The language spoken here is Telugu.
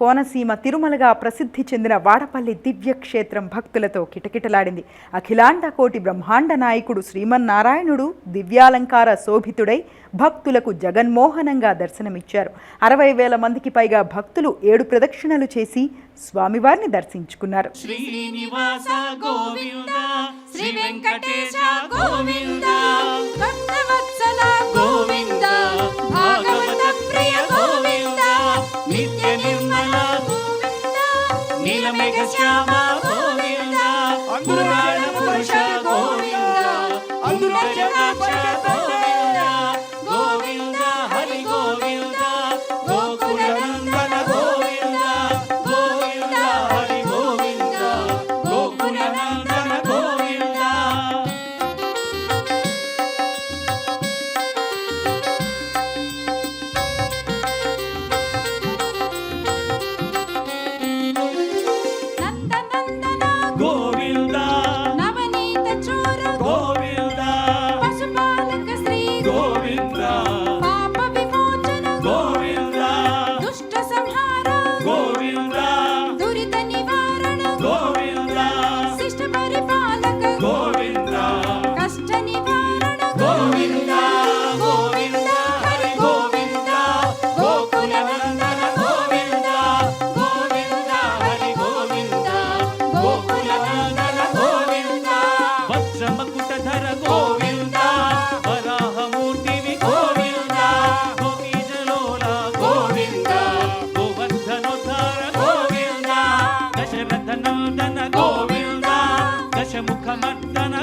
కోనసీమ తిరుమలగా ప్రసిద్ధి చెందిన వాడపల్లి దివ్యక్షేత్రం భక్తులతో కిటకిటలాడింది. అఖిలాండ కోటి బ్రహ్మాండ నాయకుడు శ్రీమన్నారాయణుడు దివ్యాలంకార శోభితుడై భక్తులకు జగన్మోహనంగా దర్శనమిచ్చారు. అరవై వేల మందికి పైగా భక్తులు ఏడు ప్రదక్షిణలు చేసి స్వామివారిని దర్శించుకున్నారు. శ్రీనివాస గోవింద శ్రీ వెంకటేశ గోవింద నిత్య నిర్మల నీలమేఘ శ్యామ గోవింద పురాణ పురుష గోవింద. గోవింద. గోవింద. వజ్రమకుటధర గోవింద వరాహమూర్తివి గోవింద గోపీజలోల గోవింద గోవర్ధనోద్ధార గోవింద దశరథ నందన గోవింద దశముఖ మర్దన